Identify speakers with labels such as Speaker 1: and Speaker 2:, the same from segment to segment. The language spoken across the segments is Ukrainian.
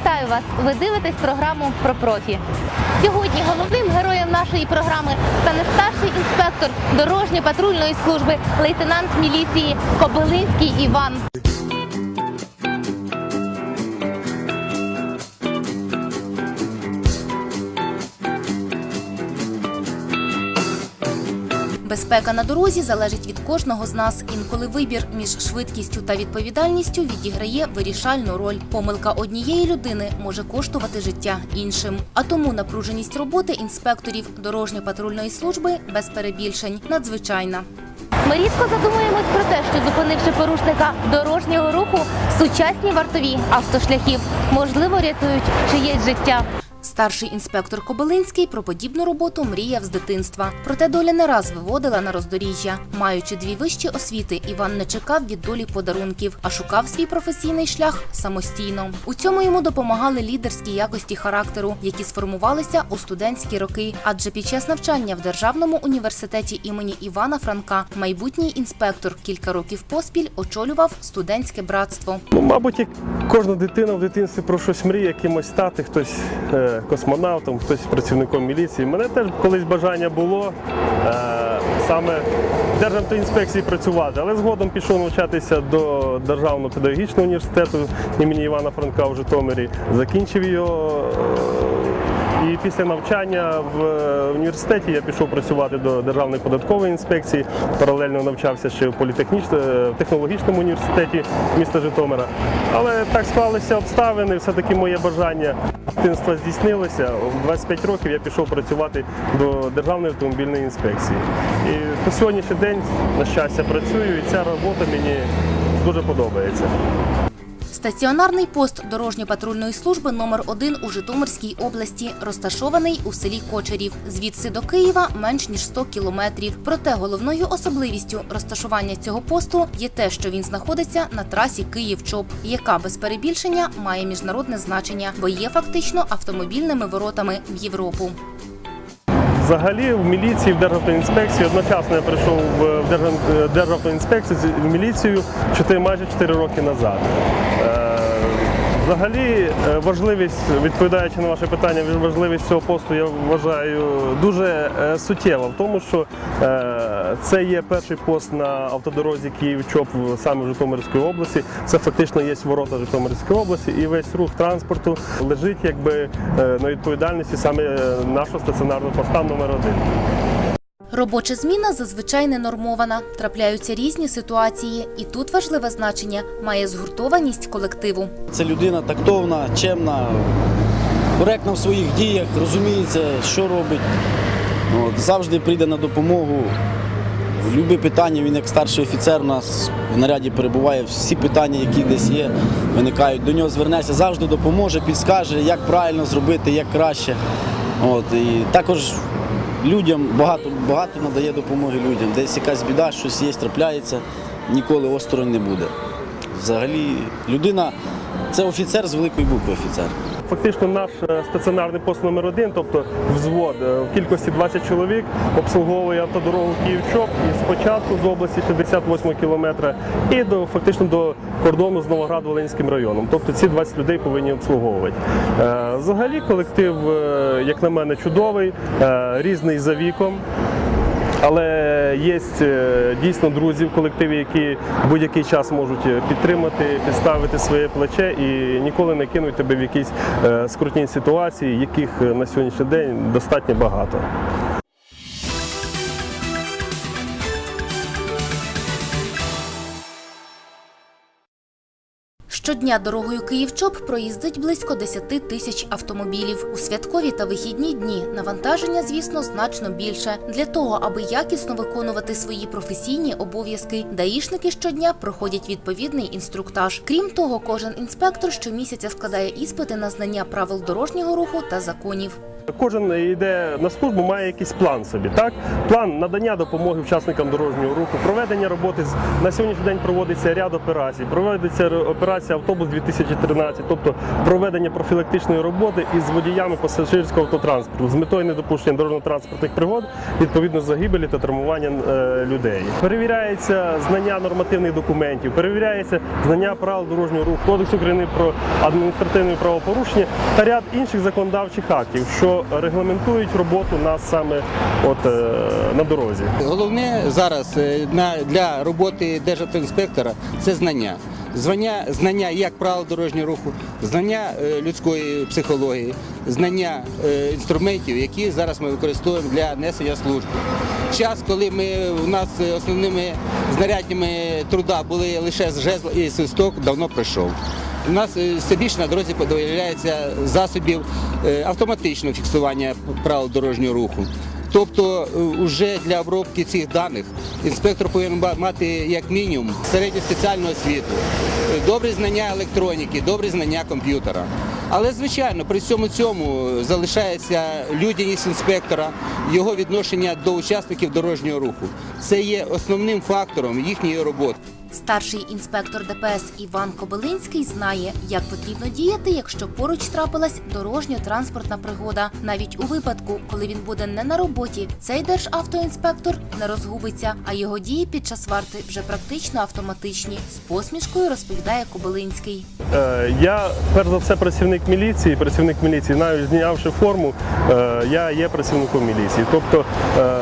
Speaker 1: Вітаю вас! Ви дивитесь програму про профі. Сьогодні головним героєм нашої програми стане старший інспектор дорожньо-патрульної служби, лейтенант міліції Кобилинський Іван. Безпека на дорозі залежить від кожного з нас. Інколи вибір між швидкістю та відповідальністю відіграє вирішальну роль. Помилка однієї людини може коштувати життя іншим. А тому напруженість роботи інспекторів дорожньо-патрульної служби без перебільшень надзвичайна. Ми рідко задумуємось про те, що зупинивши порушника дорожнього руху, сучасні вартові автошляхів можливо рятують чиєсь життя. Старший інспектор Кобилинський про подібну роботу мріяв з дитинства. Проте доля не раз виводила на роздоріжжя. Маючи дві вищі освіти, Іван не чекав від долі подарунків, а шукав свій професійний шлях самостійно. У цьому йому допомагали лідерські якості характеру, які сформувалися у студентські роки. Адже під час навчання в державному університеті імені Івана Франка майбутній інспектор кілька років поспіль очолював студентське братство.
Speaker 2: Ну, мабуть, як кожна дитина в дитинстві про щось мріє, якимось стати, хтось е, космонавтом, хтось працівником міліції. Мене теж колись бажання було е, саме в Державтоінспекції працювати, але згодом пішов навчатися до Державного педагогічного університету імені Івана Франка в Житомирі, закінчив його. е, І після навчання в е, університеті я пішов працювати до Державної податкової інспекції. Паралельно навчався ще в політехнічному в технологічному університеті міста Житомира. Але так склалися обставини, все-таки моє бажання дитинства здійснилося. В 25 років я пішов працювати до Державної автомобільної інспекції. І по сьогоднішній день, на щастя, працюю, і ця робота мені дуже подобається.
Speaker 1: Стаціонарний пост дорожньо-патрульної служби номер 1 у Житомирській області розташований у селі Кочерів. Звідси до Києва менш ніж 100 кілометрів. Проте головною особливістю розташування цього посту є те, що він знаходиться на трасі Київ-Чоп, яка без перебільшення має міжнародне значення, бо є фактично автомобільними воротами в Європу.
Speaker 2: Взагалі в міліції, в Державтоінспекції одночасно я прийшов в Держав- Державтоінспекцію в міліцію 4, майже 4 роки назад. Взагалі е, важливість, відповідаючи на ваше питання, важливість цього посту я вважаю дуже е, суттєва в тому, що е, це є перший пост на автодорозі Київ-Чоп саме в Житомирській області. Це фактично є ворота Житомирської області, і весь рух транспорту лежить якби на відповідальності саме нашого стаціонарного поста номер один.
Speaker 1: Робоча зміна зазвичай не нормована. Трапляються різні ситуації, і тут важливе значення має згуртованість колективу.
Speaker 3: Це людина тактовна, чемна, коректна в своїх діях, розуміється, що робить. Завжди прийде на допомогу. Любі питання він як старший офіцер у нас в наряді перебуває. Всі питання, які десь є, виникають. До нього звернеться, завжди допоможе, підскаже, як правильно зробити, як краще. Також людям багато, багато надає допомоги людям. Десь якась біда, щось є, трапляється, ніколи осторонь не буде. Взагалі, людина це офіцер з великої букви офіцер.
Speaker 2: Фактично наш е, стаціонарний пост номер один, тобто взвод е, в кількості 20 чоловік, обслуговує автодорогу Київ-Чоп і спочатку з області 68 кілометра і до фактично до кордону з Новоград-Волинським районом. Тобто ці 20 людей повинні обслуговувати. Е, Взагалі колектив, як на мене, чудовий, різний за віком. Але є е, дійсно друзі в колективі, які будь-який час можуть е, підтримати, підставити своє плече і ніколи не кинуть тебе в якісь е, скрутні ситуації, яких на сьогоднішній день достатньо багато.
Speaker 1: Щодня дорогою Київ-Чоп проїздить близько 10 тисяч автомобілів. У святкові та вихідні дні навантаження, звісно, значно більше. Для того, аби якісно виконувати свої професійні обов'язки, даїшники щодня проходять відповідний інструктаж. Крім того, кожен інспектор щомісяця складає іспити на знання правил дорожнього руху та законів.
Speaker 2: Кожен йде на службу, має якийсь план собі. Так, план надання допомоги учасникам дорожнього руху, проведення роботи на сьогоднішній день проводиться ряд операцій. Проводиться операція автобус 2013, тобто проведення профілактичної роботи із водіями пасажирського автотранспорту з метою недопущення дорожньо-транспортних пригод, відповідно загибелі та травмування е, людей. Перевіряється знання нормативних документів, перевіряється знання правил дорожнього руху, Кодекс України про адміністративне правопорушення та ряд інших законодавчих актів, що регламентують роботу нас саме от е, на дорозі.
Speaker 4: Головне зараз е, для роботи державтоінспектора це знання. Звання, знання як правил дорожнього руху, знання е, людської психології, знання інструментів, які зараз ми використовуємо для несення служби. Час, коли ми у нас основними знаряднями труда були лише жезл і свисток, давно пройшов. У нас е, все більше на дорозі появляється засобів е, автоматичного фіксування правил дорожнього руху. Тобто вже для обробки цих даних інспектор повинен мати як мінімум середню спеціальну освіту, е, добре знання електроніки, добре знання комп'ютера. Але звичайно, при всьому цьому залишається людяність інспектора, його відношення до учасників дорожнього руху. Це є основним фактором їхньої роботи.
Speaker 1: Старший інспектор ДПС Іван Кобилинський знає, як потрібно діяти, якщо поруч трапилась дорожньо-транспортна пригода. Навіть у випадку, коли він буде не на роботі, цей державтоінспектор не розгубиться, а його дії під час варти вже практично автоматичні. З посмішкою розповідає Кобилинський.
Speaker 2: Е, Я перш за все працівник міліції. Працівник міліції, навіть знявши форму, е, я є працівником міліції. Тобто е,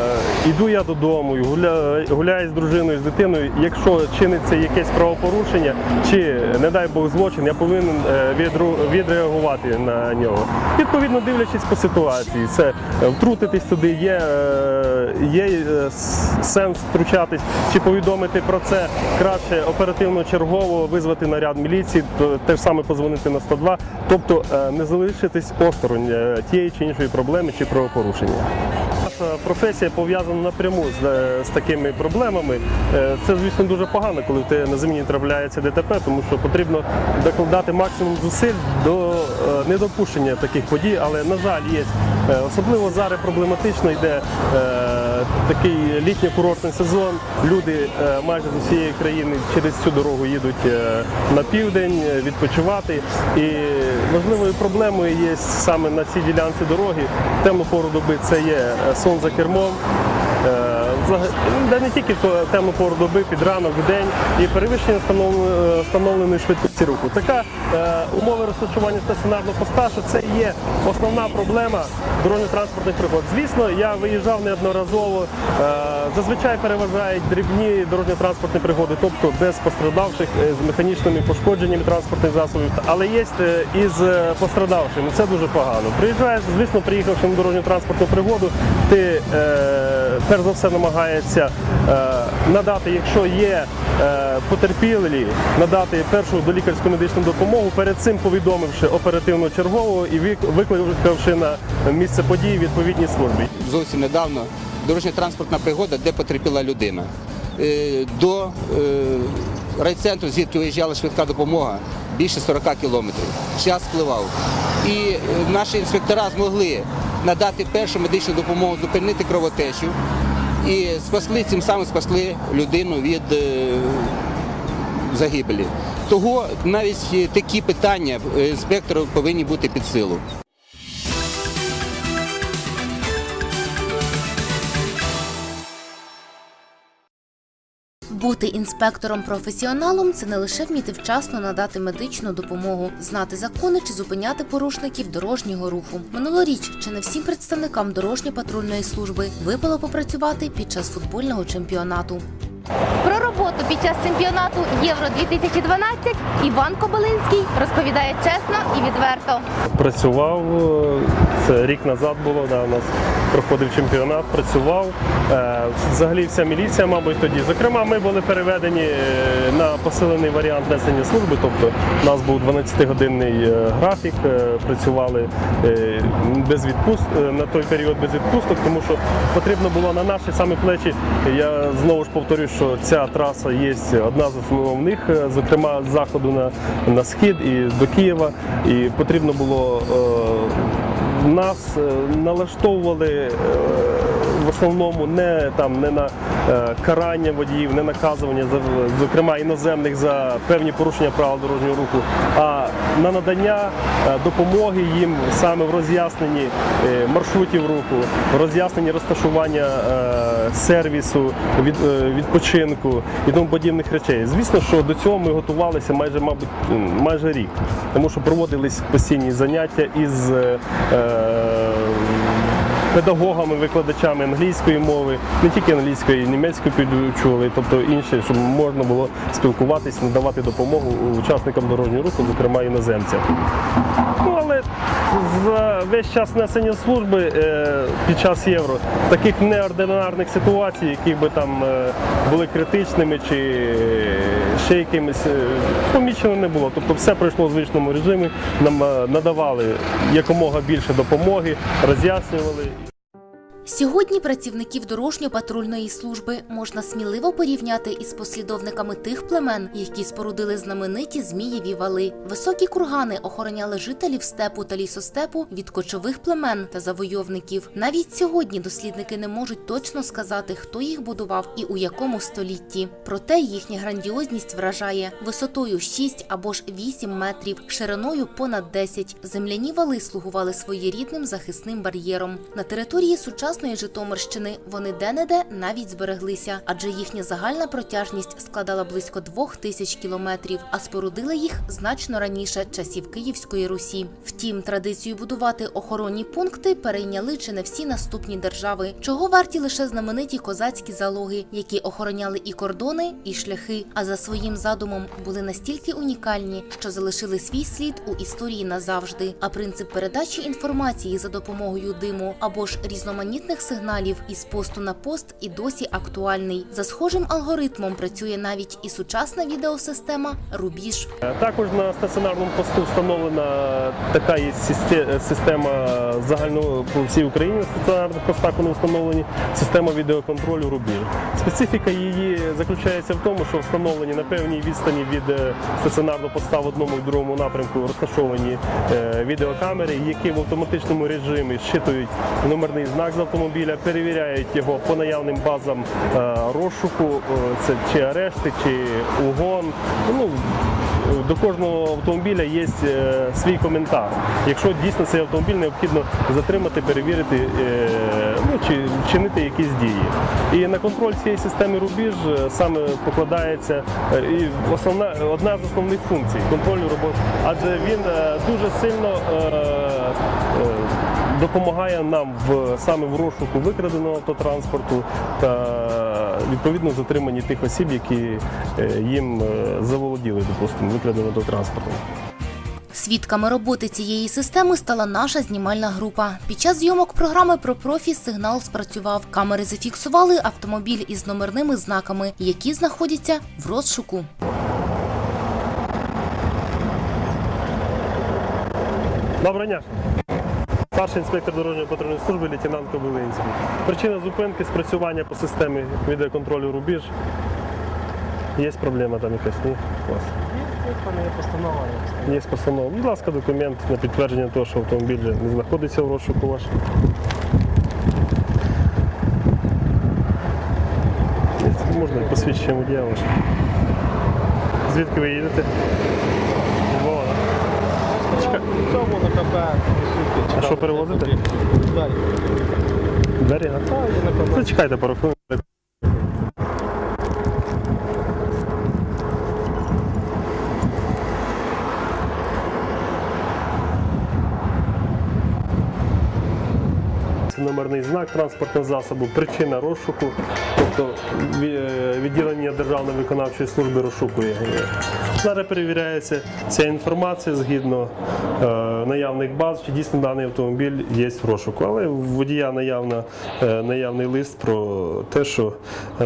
Speaker 2: іду я додому, і гуля- гуляю з дружиною, з дитиною. Якщо чиниться якесь правопорушення чи, не дай Бог, злочин, я повинен е, відреагувати на нього. Відповідно, дивлячись по ситуації, це е, втрутитись туди, є, е, є сенс втручатись чи повідомити про це краще оперативно чергово визвати наряд міліції, те ж саме позвонити на 102, тобто не залишитись осторонь тієї чи іншої проблеми чи правопорушення. Наша професія пов'язана напряму з, з такими проблемами. Це, звісно, дуже погано, коли в на зміні трапляється ДТП, тому що потрібно докладати максимум зусиль до е, недопущення таких подій. Але, на жаль, є е, особливо зараз проблематично йде е, такий літньо-курортний сезон. Люди майже з усієї країни через цю дорогу їдуть на південь відпочивати. І важливою проблемою є саме на цій ділянці дороги. В пору доби це є сон за кермом. Де не тільки в темну пору доби, під ранок, в день. І перевищення встановленої, встановленої швидкості руху. Така е, умови розташування стаціонарного поста, що це є основна проблема дорожньо-транспортних пригод. Звісно, я виїжджав неодноразово. Е, зазвичай переважають дрібні дорожньо-транспортні пригоди, тобто без пострадавших е, з механічними пошкодженнями транспортних засобів. Але є е, із е, пострадавшими. Це дуже погано. Приїжджаєш, звісно, приїхавши на дорожньо-транспортну пригоду, ти е, перш за все намагаєшся е, надати, якщо є потерпілі, надати першу долікарську медичну допомогу, перед цим повідомивши оперативно чергового і викликавши на місце події відповідні служби.
Speaker 4: зовсім недавно дорожньо-транспортна пригода, де потерпіла людина. Е, До е, райцентру, звідки виїжджала швидка допомога, більше 40 кілометрів. Час впливав. І е, наші інспектора змогли надати першу медичну допомогу, зупинити кровотечу і спасли цим самим спасли людину від е, загибелі. Того навіть е, такі питання е, інспектору повинні бути під силу.
Speaker 1: Бути інспектором-професіоналом це не лише вміти вчасно надати медичну допомогу, знати закони чи зупиняти порушників дорожнього руху. Минулоріч чи не всім представникам дорожньо-патрульної служби випало попрацювати під час футбольного чемпіонату. Про роботу під час чемпіонату Євро 2012 Іван Кобилинський розповідає чесно і відверто.
Speaker 2: Працював е, це рік назад було. Да, у нас проходив чемпіонат, працював. Е, Взагалі вся міліція, мабуть, тоді. Зокрема, ми були переведені е, на посилений варіант несення служби. Тобто у нас був 12-годинний е, графік, працювали без відпуст на той період без відпусток, тому що потрібно було на наші самі плечі. Я знову ж повторюю, що ця траса є одна з основних, зокрема з заходу на, на схід і до Києва. І потрібно було нас е, налаштовували е, в основному не там не на е, карання водіїв, не наказування зокрема іноземних за певні порушення правил дорожнього руху, а на надання е, допомоги їм саме в роз'ясненні е, маршрутів руху, в роз'ясненні розташування сервісу, від, відпочинку і тому подібних речей. Звісно, що до цього ми готувалися майже, мабуть, майже рік, тому що проводились постійні заняття із педагогами, викладачами англійської мови, не тільки англійської, німецької підчули, тобто інші, щоб можна було спілкуватися, надавати допомогу учасникам дорожнього руху, зокрема іноземцям. Ну, але за весь час несення служби е, під час євро таких неординарних ситуацій, які би там е, були критичними чи ще якимись, е, помічено не було. Тобто все пройшло в звичному режимі, нам е, надавали якомога більше допомоги, роз'яснювали.
Speaker 1: Сьогодні працівників дорожньо-патрульної служби можна сміливо порівняти із послідовниками тих племен, які спорудили знамениті Змієві вали. Високі кургани охороняли жителів степу та лісостепу від кочових племен та завойовників. Навіть сьогодні дослідники не можуть точно сказати, хто їх будував і у якому столітті. Проте їхня грандіозність вражає висотою 6 або ж 8 метрів, шириною понад 10. Земляні вали слугували своєрідним захисним бар'єром. На території сучасної Житомирщини вони де-не-де навіть збереглися, адже їхня загальна протяжність складала близько двох тисяч кілометрів, а спорудили їх значно раніше часів Київської Русі. Втім, традицію будувати охоронні пункти перейняли чи не всі наступні держави, чого варті лише знамениті козацькі залоги, які охороняли і кордони, і шляхи, а за своїм задумом були настільки унікальні, що залишили свій слід у історії назавжди. А принцип передачі інформації за допомогою диму або ж різноманітних сигналів із посту на пост і досі актуальний. За схожим алгоритмом працює навіть і сучасна відеосистема Рубіж.
Speaker 2: Е, Також на стаціонарному посту встановлена така є система загального по всій Україні на стаціонарних постах вони встановлені система відеоконтролю рубіж. Специфіка її заключається в тому, що встановлені на певній відстані від е, стаціонарного поста в одному і другому напрямку розташовані е, відеокамери, які в автоматичному режимі щитують номерний знак з автомобіля, перевіряють його по наявним базам е, розшуку, е, це чи арешти, чи угон. Ну, до кожного автомобіля є е, свій коментар. Якщо дійсно цей автомобіль необхідно затримати, перевірити ну, чи вчинити якісь дії. І на контроль цієї системи рубіж саме покладається і основна одна з основних функцій контролю роботи, адже він дуже сильно. Допомагає нам в саме в розшуку викраденого автотранспорту та відповідно затриманні тих осіб, які е, їм е, заволоділи, допустимо, викраденим автотранспортом.
Speaker 1: Свідками роботи цієї системи стала наша знімальна група. Під час зйомок програми про профі сигнал спрацював. Камери зафіксували автомобіль із номерними знаками, які знаходяться в розшуку.
Speaker 2: Доброго дня. Старший інспектор дорожньої патрульної служби лейтенант Кобилинський. Причина зупинки спрацювання по системі відеоконтролю рубіж. Є проблема там якась? Ні? У вас?
Speaker 5: Є постанова.
Speaker 2: Будь ласка, документ на підтвердження того, що автомобіль не знаходиться в розшуку ваш. Можна посвідчення водія ваше. Звідки ви їдете? Да? Чекай.
Speaker 5: Цьому на КП.
Speaker 2: А що перевозите?
Speaker 5: Далі.
Speaker 2: Двері,
Speaker 5: КП.
Speaker 2: Зачекайте пару хвилин. Це номерний знак транспортного засобу, причина розшуку, тобто е, відділення Державної виконавчої служби розшукує. Зараз перевіряється ця інформація згідно е, наявних баз, чи дійсно даний автомобіль є в розшуку. Але у водія наявна, е, наявний лист про те, що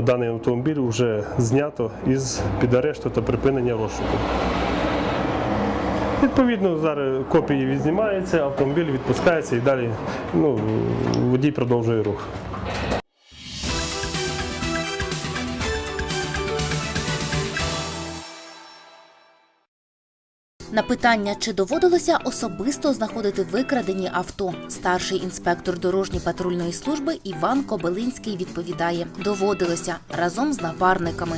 Speaker 2: даний автомобіль вже знято із під арешту та припинення розшуку. Відповідно, зараз копії відзнімаються, автомобіль відпускається і далі ну, водій продовжує рух.
Speaker 1: На питання, чи доводилося особисто знаходити викрадені авто, старший інспектор дорожньо-патрульної служби Іван Кобилинський відповідає: доводилося разом з напарниками.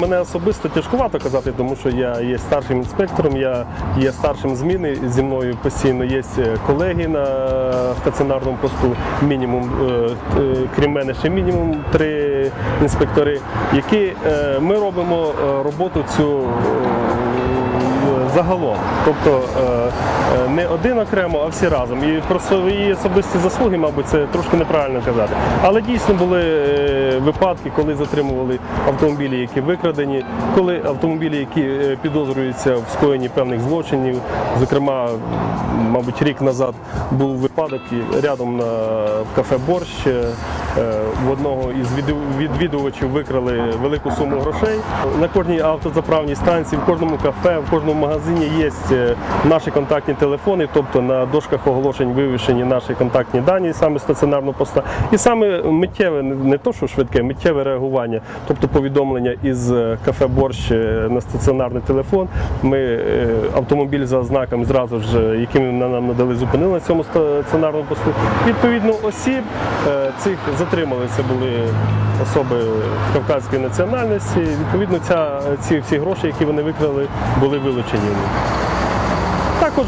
Speaker 2: Мене особисто тяжкувато казати, тому що я є старшим інспектором, я є старшим зміни. Зі мною постійно є колеги на стаціонарному посту. Мінімум, е, е, крім мене, ще мінімум три інспектори, які е, ми робимо е, роботу цю. Загалом, тобто е, е, не один окремо, а всі разом. І про свої особисті заслуги, мабуть, це трошки неправильно казати. Але дійсно були е, випадки, коли затримували автомобілі, які викрадені, коли автомобілі, які підозрюються в скоєнні певних злочинів. Зокрема, мабуть, рік назад був випадок рядом на кафе Борщ. В одного із відвідувачів викрали велику суму грошей. На кожній автозаправній станції, в кожному кафе, в кожному магазині є е, наші контактні телефони, тобто на дошках оголошень вивішені наші контактні дані, саме стаціонарного поста. І саме миттєве, не то, що швидке, миттєве реагування, тобто повідомлення із е, кафе Борщ е, на стаціонарний телефон. Ми автомобіль за ознаками зразу ж, якими нам надали, зупинили на цьому стаціонарному посту. Відповідно, осіб цих затримали. Це були особи кавказької національності. Відповідно, ця, ці всі гроші, які вони викрали, були вилучені. Також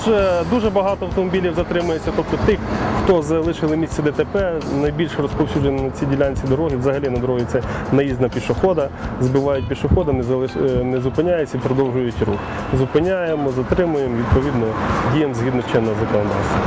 Speaker 2: дуже багато автомобілів затримується, тобто тих, хто залишили місце ДТП, найбільш розповсюджено на цій ділянці дороги, взагалі на дорогі це наїзд на пішохода, збивають пішохода, не, залиш... е, не зупиняються і продовжують рух. Зупиняємо, затримуємо, відповідно, діємо згідно чинного законодавства.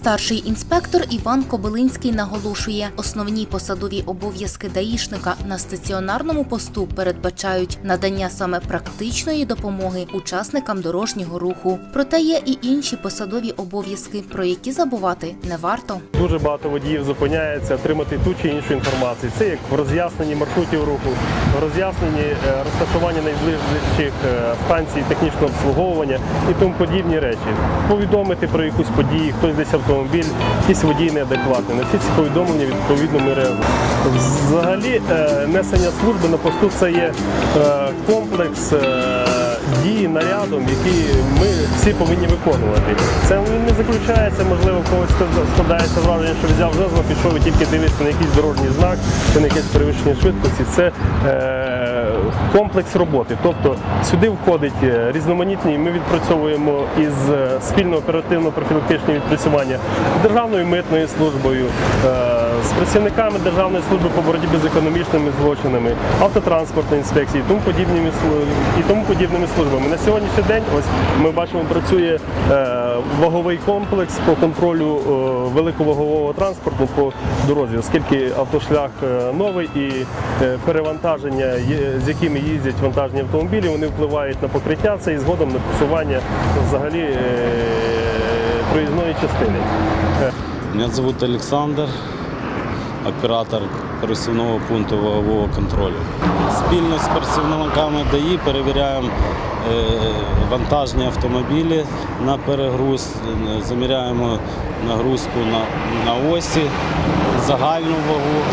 Speaker 1: Старший інспектор Іван Кобилинський наголошує, основні посадові обов'язки даїшника на стаціонарному посту передбачають надання саме практичної допомоги учасникам дорожнього руху. Проте є і інші посадові обов'язки, про які забувати не варто.
Speaker 2: Дуже багато водіїв зупиняється отримати ту чи іншу інформацію. Це як в роз'ясненні маршрутів руху, в роз'ясненні е, розташування найближчих е, станцій технічного обслуговування і тому подібні речі. Повідомити про якусь подію, хтось десь автомобіль, якийсь водій неадекватний. На всі ці повідомлення відповідно ми реагуємо. Взагалі е, несення служби на посту це є е, комплекс е, дій нарядом, які ми всі повинні виконувати. Це не заключається, можливо, в когось складається враження, що взяв жезло, пішов і тільки дивиться на якийсь дорожній знак чи на якесь перевищення швидкості. Це комплекс роботи. Тобто сюди входить е, різноманітні. Ми відпрацьовуємо із е, спільно оперативно-профілактичні відпрацювання з Державною митною службою, е, з працівниками Державної служби по боротьбі з економічними злочинами, автотранспортної інспекції тому подібними і тому подібними службами. На сьогоднішній день ось ми бачимо, працює ваговий комплекс по контролю е, великовагового транспорту по дорозі, оскільки автошлях е, новий і е, перевантаження, з якими їздять вантажні автомобілі, вони впливають на покриття це і згодом на посування взагалі проїзної частини.
Speaker 3: Меня зовут Александр, оператор пересувного пункту вагового контролю. Спільно з працівниками ДАІ перевіряємо е, вантажні автомобілі на перегруз, заміряємо нагрузку на, на осі, загальну вагу.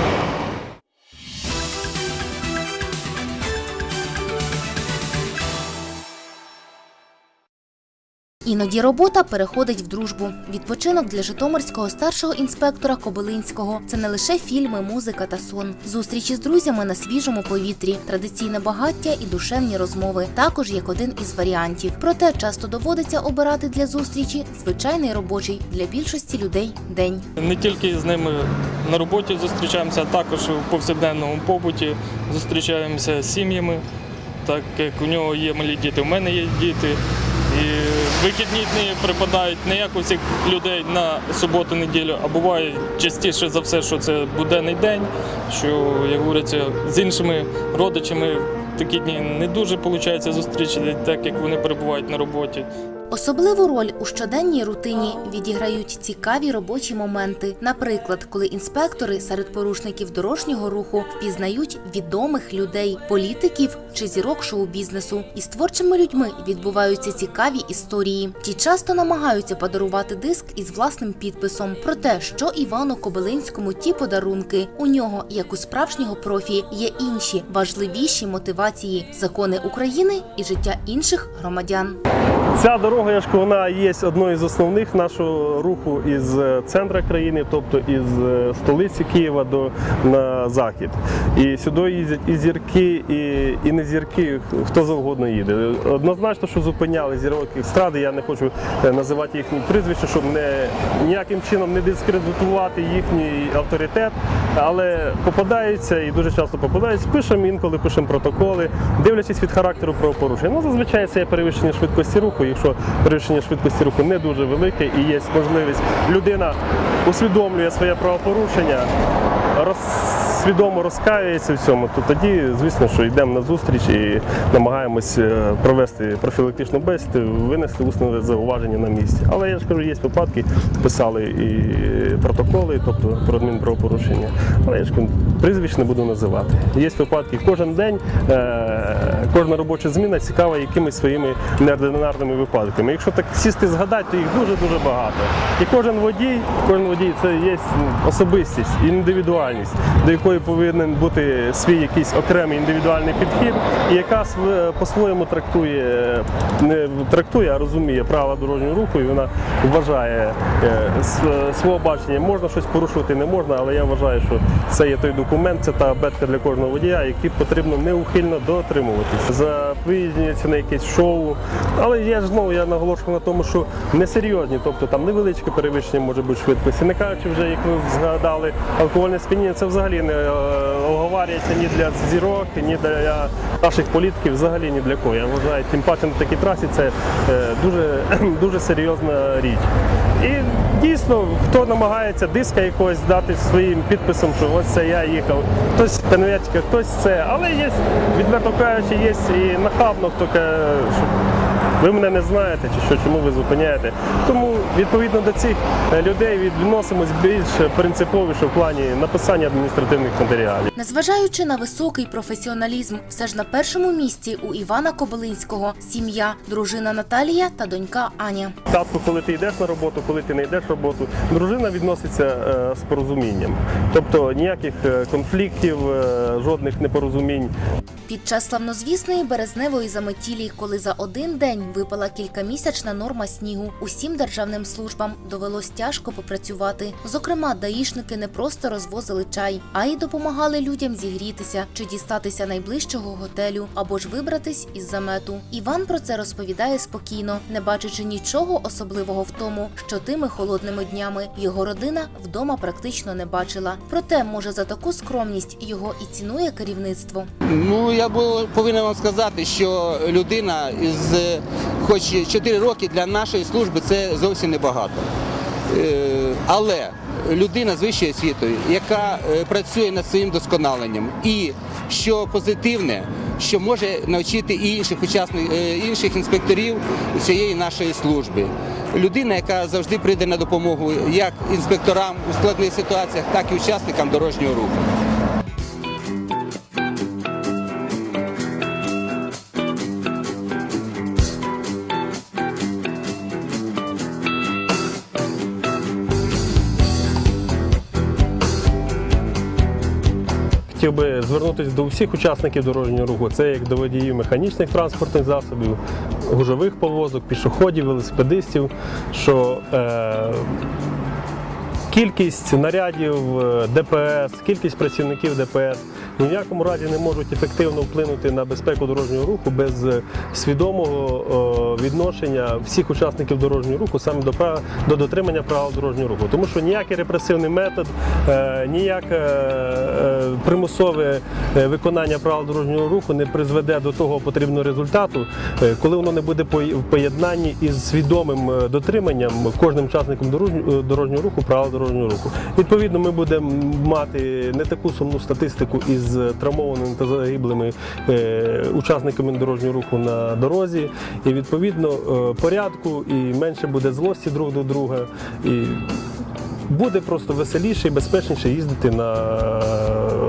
Speaker 1: Іноді робота переходить в дружбу. Відпочинок для житомирського старшого інспектора Кобилинського це не лише фільми, музика та сон. Зустрічі з друзями на свіжому повітрі, традиційне багаття і душевні розмови. Також як один із варіантів. Проте часто доводиться обирати для зустрічі звичайний робочий для більшості людей день.
Speaker 6: Не тільки з ними на роботі зустрічаємося, а також у повсякденному побуті зустрічаємося з сім'ями, так як у нього є малі діти, у мене є діти. І вихідні дні припадають не як у всіх людей на суботу-неділю, а буває частіше за все, що це буденний день, що, як говориться, з іншими родичами такі дні не дуже виходить зустрічати, так як вони перебувають на роботі.
Speaker 1: Особливу роль у щоденній рутині відіграють цікаві робочі моменти. Наприклад, коли інспектори серед порушників дорожнього руху впізнають відомих людей, політиків чи зірок шоу-бізнесу. І з творчими людьми відбуваються цікаві історії. Ті часто намагаються подарувати диск із власним підписом про те, що Івану Кобилинському ті подарунки. У нього, як у справжнього профі, є інші важливіші мотивації закони України і життя інших громадян.
Speaker 2: Ця дорога, ж вона є одною з основних нашого руху із е, центра країни, тобто із е, столиці Києва до на захід. І сюди їздять і зірки, і, і не зірки, хто завгодно їде. Однозначно, що зупиняли зірок естради, я не хочу е, називати їхні прізвища, щоб не ніяким чином не дискредитувати їхній авторитет, але попадаються і дуже часто попадаються. Пишемо інколи пишемо протоколи, дивлячись від характеру правопорушення. Ну зазвичай це є перевищення швидкості руху. Якщо перевищення швидкості руху не дуже велике і є можливість, людина усвідомлює своє правопорушення, роз, свідомо розкаюється в цьому, то тоді, звісно, що йдемо на зустріч і намагаємось е, провести профілактичну бесіду, винести усне зауваження на місці. Але я ж кажу, є випадки, писали і протоколи, тобто про адмінправопорушення. Але я ж прізвищ не буду називати. Є випадки кожен день, е, кожна робоча зміна цікава якимись своїми неординарними випадками. Якщо так сісти згадати, то їх дуже-дуже багато. І кожен водій, кожен водій це є особистість, індивідуальність, до якої повинен бути свій якийсь окремий індивідуальний підхід, і яка по-своєму трактує, не трактує, а розуміє правила дорожнього руху, і вона вважає е, свого бачення, можна щось порушувати, не можна, але я вважаю, що це є той документ, це та абетка для кожного водія, який потрібно неухильно дотримуватися. Запізнюється на якесь шоу. Але я ж знову я наголошую на тому, що несерйозні, тобто там невеличке перевищення може бути швидкості. Не кажучи вже, як ви згадали, алкогольне сп'яніння це взагалі не оговарюється ні для зірок, ні для наших політиків, взагалі ні для кого. Я вважаю, тим паче на такій трасі це е, дуже, дуже серйозна річ. І дійсно, хто намагається диска якогось дати своїм підписом, що ось це я їхав, хтось конвертика, хтось це. Але є, відверто кажучи, є і нахабно, хто каже, що ви мене не знаєте чи що, чому ви зупиняєте. Тому відповідно до цих е, людей відносимось більш принциповіше в плані написання адміністративних матеріалів.
Speaker 1: Незважаючи на високий професіоналізм, все ж на першому місці у Івана Кобилинського сім'я, дружина Наталія та донька Аня.
Speaker 2: Татку, коли ти йдеш на роботу, коли ти не йдеш на роботу, дружина відноситься е, з порозумінням. Тобто ніяких е, конфліктів, жодних непорозумінь.
Speaker 1: Під час славнозвісної березневої заметілі, коли за один день випала кількамісячна норма снігу, усім державним службам довелось тяжко попрацювати. Зокрема, даїшники не просто розвозили чай, а й допомагали людям зігрітися чи дістатися найближчого готелю або ж вибратись із замету. Іван про це розповідає спокійно, не бачачи нічого особливого в тому, що тими холодними днями його родина вдома практично не бачила. Проте, може, за таку скромність його і цінує керівництво.
Speaker 4: Ну я повинен вам сказати, що людина е, хоч 4 роки для нашої служби це зовсім небагато. Е, Але людина з вищою освітою, яка е, працює над своїм досконаленням, і що позитивне, що може навчити і інших учасників інших інспекторів цієї нашої служби. Людина, яка завжди прийде на допомогу як інспекторам у складних ситуаціях, так і учасникам дорожнього руху.
Speaker 2: Звернутися до всіх учасників дорожнього руху. Це як до водіїв механічних транспортних засобів, гужових повозок, пішоходів, велосипедистів, що е, кількість нарядів е, ДПС, кількість працівників ДПС ні в якому разі не можуть ефективно вплинути на безпеку дорожнього руху без е, свідомого відношення всіх учасників дорожнього руху саме до прав до дотримання правил дорожнього руху. Тому що ніякий репресивний метод, е, ніяке е, примусове виконання правил дорожнього руху не призведе до того потрібного результату, коли воно не буде в поєднанні із свідомим дотриманням кожним учасником дорожнього руху правил дорожнього руху. Відповідно, ми будемо мати не таку сумну статистику із з травмованими та загиблими е, учасниками дорожнього руху на дорозі. І відповідно е, порядку, і менше буде злості друг до друга. І буде просто веселіше і безпечніше їздити на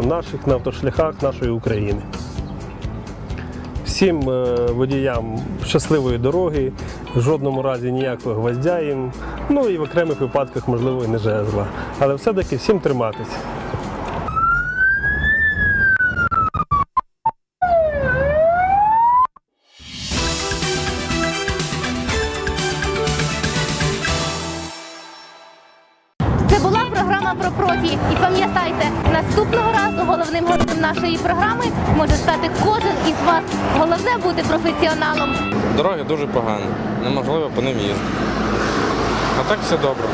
Speaker 2: наших на автошляхах нашої України. Всім е, водіям щасливої дороги, в жодному разі ніякого гвоздя їм, ну і в окремих випадках, можливо, і не жезла. Але все-таки всім триматися.
Speaker 1: Професіоналом.
Speaker 7: Дороги дуже погані, неможливо по ним їздити. А так все добре.